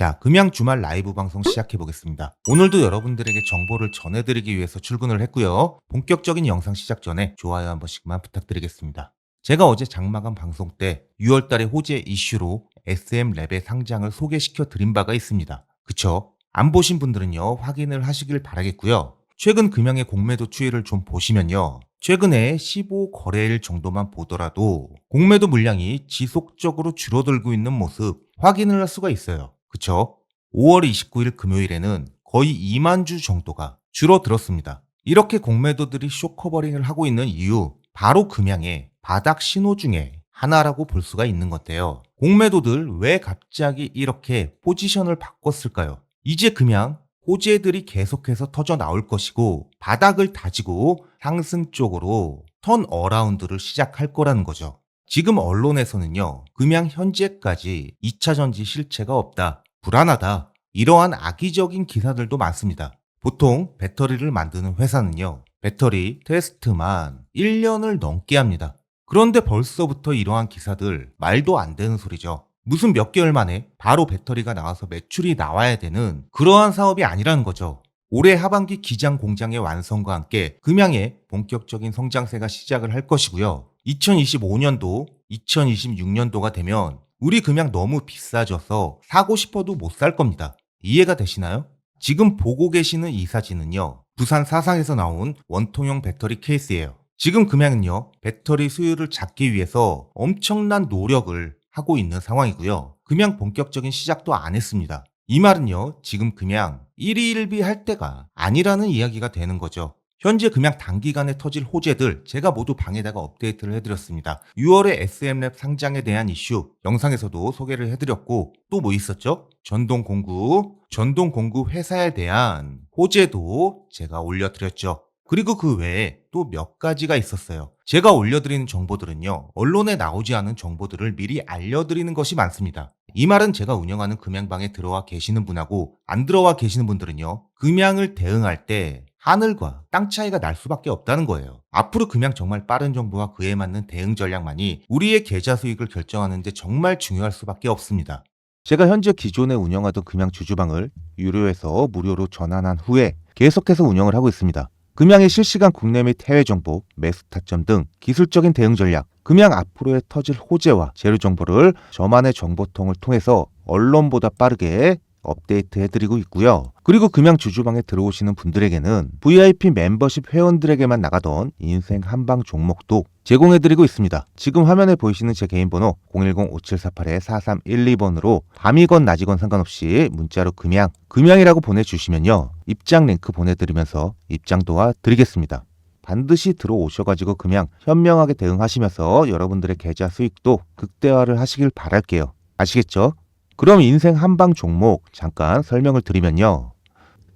자, 금양 주말 라이브 방송 시작해 보겠습니다. 오늘도 여러분들에게 정보를 전해드리기 위해서 출근을 했고요. 본격적인 영상 시작 전에 좋아요 한 번씩만 부탁드리겠습니다. 제가 어제 장마감 방송 때 6월달에 호재 이슈로 SM랩의 상장을 소개시켜 드린 바가 있습니다. 그쵸? 안 보신 분들은요, 확인을 하시길 바라겠고요. 최근 금양의 공매도 추이를 좀 보시면요. 최근에 15 거래일 정도만 보더라도 공매도 물량이 지속적으로 줄어들고 있는 모습 확인을 할 수가 있어요. 그쵸? 5월 29일 금요일에는 거의 2만 주 정도가 줄어들었습니다. 이렇게 공매도들이 쇼커버링을 하고 있는 이유, 바로 금양의 바닥 신호 중에 하나라고 볼 수가 있는 건데요. 공매도들 왜 갑자기 이렇게 포지션을 바꿨을까요? 이제 금양 호재들이 계속해서 터져 나올 것이고 바닥을 다지고 상승 쪽으로 턴 어라운드를 시작할 거라는 거죠. 지금 언론에서는요, 금양 현재까지 2차 전지 실체가 없다, 불안하다, 이러한 악의적인 기사들도 많습니다. 보통 배터리를 만드는 회사는요, 배터리 테스트만 1년을 넘게 합니다. 그런데 벌써부터 이러한 기사들 말도 안 되는 소리죠. 무슨 몇 개월 만에 바로 배터리가 나와서 매출이 나와야 되는 그러한 사업이 아니라는 거죠. 올해 하반기 기장 공장의 완성과 함께 금양의 본격적인 성장세가 시작을 할 것이고요. 2025년도, 2026년도가 되면 우리 금양 너무 비싸져서 사고 싶어도 못 살 겁니다. 이해가 되시나요? 지금 보고 계시는 이 사진은요. 부산 사상에서 나온 원통형 배터리 케이스예요. 지금 금양은요. 배터리 수요를 잡기 위해서 엄청난 노력을 하고 있는 상황이고요. 금양 본격적인 시작도 안 했습니다. 이 말은요, 지금 금양 1위 1비 할 때가 아니라는 이야기가 되는 거죠. 현재 금양 단기간에 터질 호재들 제가 모두 방에다가 업데이트를 해드렸습니다. 6월에 SM랩 상장에 대한 이슈 영상에서도 소개를 해드렸고 또 뭐 있었죠? 전동 공구, 전동 공구 회사에 대한 호재도 제가 올려드렸죠. 그리고 그 외에 또 몇 가지가 있었어요. 제가 올려드리는 정보들은요, 언론에 나오지 않은 정보들을 미리 알려드리는 것이 많습니다. 이 말은 제가 운영하는 금양방에 들어와 계시는 분하고 안 들어와 계시는 분들은요, 금양을 대응할 때 하늘과 땅 차이가 날 수밖에 없다는 거예요. 앞으로 금양 정말 빠른 정보와 그에 맞는 대응 전략만이 우리의 계좌 수익을 결정하는데 정말 중요할 수밖에 없습니다. 제가 현재 기존에 운영하던 금양 주주방을 유료에서 무료로 전환한 후에 계속해서 운영을 하고 있습니다. 금양의 실시간 국내 및 해외 정보, 매수 타점 등 기술적인 대응 전략, 금양 앞으로의 터질 호재와 재료 정보를 저만의 정보통을 통해서 언론보다 빠르게 업데이트 해드리고 있고요. 그리고 금양 주주방에 들어오시는 분들에게는 VIP 멤버십 회원들에게만 나가던 인생 한방 종목도 제공해드리고 있습니다. 지금 화면에 보이시는 제 개인 번호 010-5748-4312번으로 밤이건 낮이건 상관없이 문자로 금양, 금양이라고 보내주시면요. 입장 링크 보내드리면서 입장 도와드리겠습니다. 반드시 들어오셔가지고 그냥 현명하게 대응하시면서 여러분들의 계좌 수익도 극대화를 하시길 바랄게요. 아시겠죠? 그럼 인생 한방 종목 잠깐 설명을 드리면요.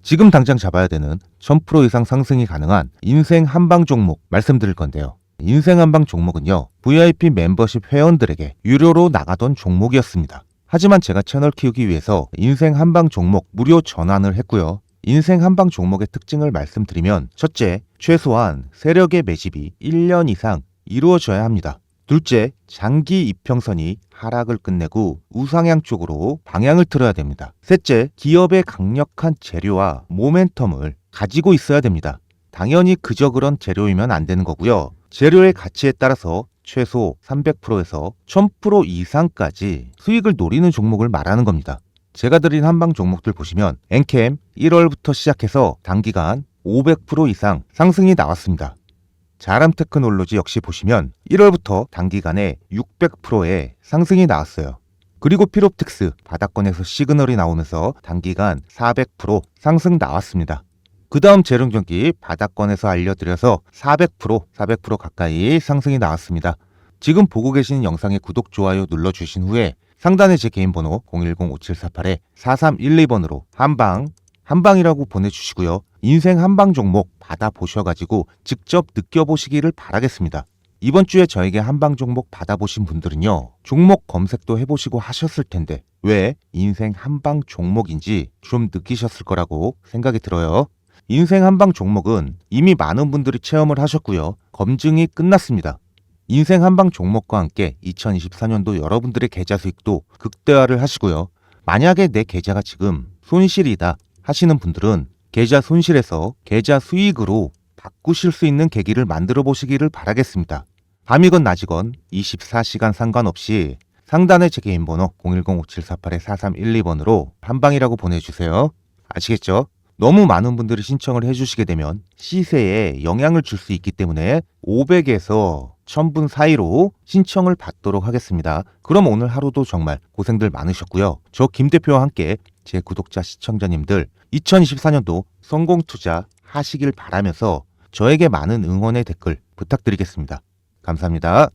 지금 당장 잡아야 되는 1000% 이상 상승이 가능한 인생 한방 종목 말씀드릴 건데요. 인생 한방 종목은요. VIP 멤버십 회원들에게 유료로 나가던 종목이었습니다. 하지만 제가 채널 키우기 위해서 인생 한방 종목 무료 전환을 했고요. 인생 한방 종목의 특징을 말씀드리면 첫째, 최소한 세력의 매집이 1년 이상 이루어져야 합니다. 둘째, 장기 이평선이 하락을 끝내고 우상향 쪽으로 방향을 틀어야 됩니다. 셋째, 기업의 강력한 재료와 모멘텀을 가지고 있어야 됩니다. 당연히 그저 그런 재료이면 안 되는 거고요. 재료의 가치에 따라서 최소 300%에서 1000% 이상까지 수익을 노리는 종목을 말하는 겁니다. 제가 드린 한방 종목들 보시면 엔캠 1월부터 시작해서 단기간 500% 이상 상승이 나왔습니다. 자람 테크놀로지 역시 보시면 1월부터 단기간에 600%의 상승이 나왔어요. 그리고 피롭틱스 바닥권에서 시그널이 나오면서 단기간 400% 상승 나왔습니다. 그 다음 재룡전기 바닥권에서 알려드려서 400% 400% 가까이 상승이 나왔습니다. 지금 보고 계시는 영상에 구독, 좋아요 눌러주신 후에 상단에 제 개인 번호 010-5748-4312번으로 한방, 한방이라고 보내주시고요. 인생 한방 종목 받아보셔가지고 직접 느껴보시기를 바라겠습니다. 이번 주에 저에게 한방 종목 받아보신 분들은요, 종목 검색도 해보시고 하셨을 텐데, 왜 인생 한방 종목인지 좀 느끼셨을 거라고 생각이 들어요. 인생 한방 종목은 이미 많은 분들이 체험을 하셨고요. 검증이 끝났습니다. 인생 한방 종목과 함께 2024년도 여러분들의 계좌 수익도 극대화를 하시고요. 만약에 내 계좌가 지금 손실이다 하시는 분들은 계좌 손실에서 계좌 수익으로 바꾸실 수 있는 계기를 만들어 보시기를 바라겠습니다. 밤이건 낮이건 24시간 상관없이 상단의 제 개인 번호 010-5748-4312번으로 한방이라고 보내주세요. 아시겠죠? 너무 많은 분들이 신청을 해주시게 되면 시세에 영향을 줄 수 있기 때문에 500에서 1000분 사이로 신청을 받도록 하겠습니다. 그럼 오늘 하루도 정말 고생들 많으셨고요. 저 김 대표와 함께 제 구독자 시청자님들 2024년도 성공 투자 하시길 바라면서 저에게 많은 응원의 댓글 부탁드리겠습니다. 감사합니다.